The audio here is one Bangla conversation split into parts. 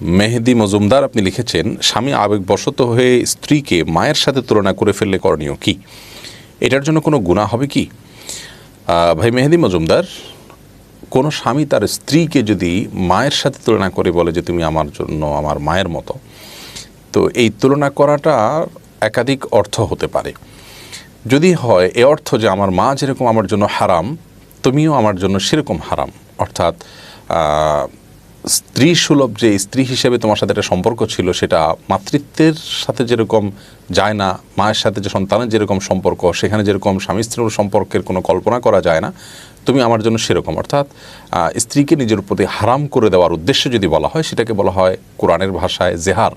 মেহেদি মজুমদার আপনি লিখেছেন, স্বামী আবেগবশত হয়ে স্ত্রীকে মায়ের সাথে তুলনা করে ফেললে করণীয় কি? এটার জন্য কোনো গুণা হবে কি? ভাই মেহেদি মজুমদার, কোনো স্বামী তার স্ত্রীকে যদি মায়ের সাথে তুলনা করে বলে যে তুমি আমার জন্য আমার মায়ের মতো, তো এই তুলনা করাটা একাধিক অর্থ হতে পারে। যদি হয়, এ অর্থ যে আমার মা যেরকম আমার জন্য হারাম, তুমিও আমার জন্য সেরকম হারাম। অর্থাৎ স্ত্রী সুলভ যে স্ত্রী হিসেবে তোমার সাথে একটা সম্পর্ক ছিল, সেটা মাতৃত্বের সাথে যেরকম যায় না, মায়ের সাথে যে সন্তানের যেরকম সম্পর্ক, সেখানে যেরকম স্বামী স্ত্রীর সম্পর্কের কোনো কল্পনা করা যায় না, তুমি আমার জন্য সেরকম। অর্থাৎ স্ত্রীকে নিজের প্রতি হারাম করে দেওয়ার উদ্দেশ্যে যদি বলা হয়, সেটাকে বলা হয় কোরআনের ভাষায় জেহার।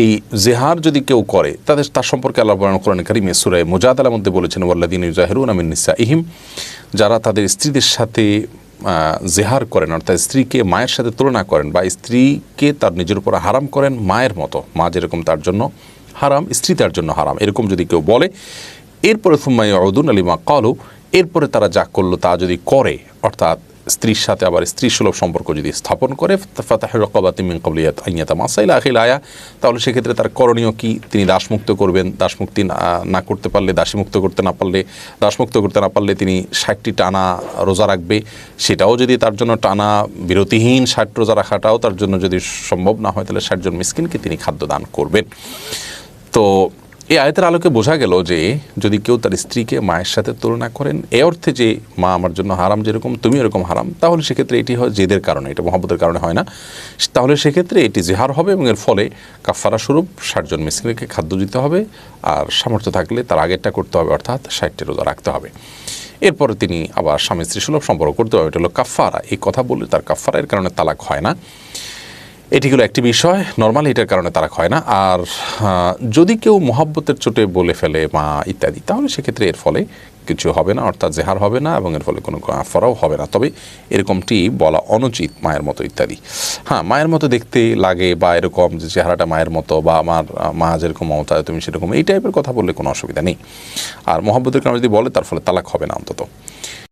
এই জেহার যদি কেউ করে, তাদের, তার সম্পর্কে আল্লাহ বর্ণনা কোরআন কারিমে সুরায় মুজাদালার মধ্যে বলেছেন ওয়াল্লাদিন জাহেরুন আমিন নিসা ইহিম যারা তাদের স্ত্রীদের সাথে জেহার করেন, অর্থাৎ স্ত্রীকে মায়ের সাথে তুলনা করেন বা স্ত্রীকে তার নিজের উপর হারাম করেন মায়ের মতো। মা যেরকম তার জন্য হারাম, স্ত্রী তার জন্য হারাম, এরকম যদি কেউ বলে। এরপরে সুম্মাই অদুন আলিমা কালু, এরপরে তারা যা করল তা যদি করে, অর্থাৎ স্ত্রীর সাথে আবার স্ত্রী সুলভ সম্পর্ক যদি স্থাপন করে ফাতাহের রকবাতি মিন কবলিয়াত আইয়াতা মাসাইলা আখিল আয়া, তাহলে সেক্ষেত্রে তার করণীয় কি? তিনি দাসমুক্ত করবেন, দাসমুক্তি না করতে পারলে, দাসীমুক্ত করতে না পারলে, দাসমুক্ত করতে না পারলে তিনি ষাটটি টানা রোজা রাখবে। সেটাও যদি তার জন্য টানা বিরতিহীন ষাট রোজা রাখাটাও তার জন্য যদি সম্ভব না হয়, তাহলে ষাটজন মিসকিনকে তিনি খাদ্য দান করবেন। তো এই আয়তের আলোকে বোঝা গেল যে যদি কেউ তার স্ত্রীকে মায়ের সাথে তুলনা করেন, এ অর্থে যে মা আমার জন্য হারাম যেরকম তুমি এরকম হারাম, তাহলে সেক্ষেত্রে এটি হয় জেদের কারণে, এটা মহাব্বতের কারণে হয় না। তাহলে সেক্ষেত্রে এটি জেহার হবে এবং এর ফলে কাফারা স্বরূপ ষাটজন মিসকিনকে খাদ্য দিতে হবে আর সামর্থ্য থাকলে তার আগেরটা করতে হবে, অর্থাৎ ষাটটি রোজা রাখতে হবে। এরপরে তিনি আবার স্বামী স্ত্রী সুলভ সম্পর্ক করতে হবে, এটা হলো কাফারা এই কথা বললে তার কাফারা এর কারণে তালাক হয় না। এটি হলো একটি বিষয় নর্মালি এটার কারণে তারা হয় না। আর যদি কেউ মহাব্বতের চোটে বলে ফেলে মা ইত্যাদি, তাহলে সেক্ষেত্রে এর ফলে কিছু হবে না, অর্থাৎ জেহার হবে না এবং এর ফলে কোনো আফরাও হবে না। তবে এরকমটি বলা অনুচিত মায়ের মতো ইত্যাদি। হ্যাঁ মায়ের মতো দেখতে লাগে বা এরকম যে চেহারাটা মায়ের মতো বা আমার, মা যেরকম মমতা, তুমি সেরকম, এই টাইপের কথা বললে কোনো অসুবিধা নেই। আর মহাব্বতের কারণে যদি বলে, তার ফলে তালাক হবে না অন্তত।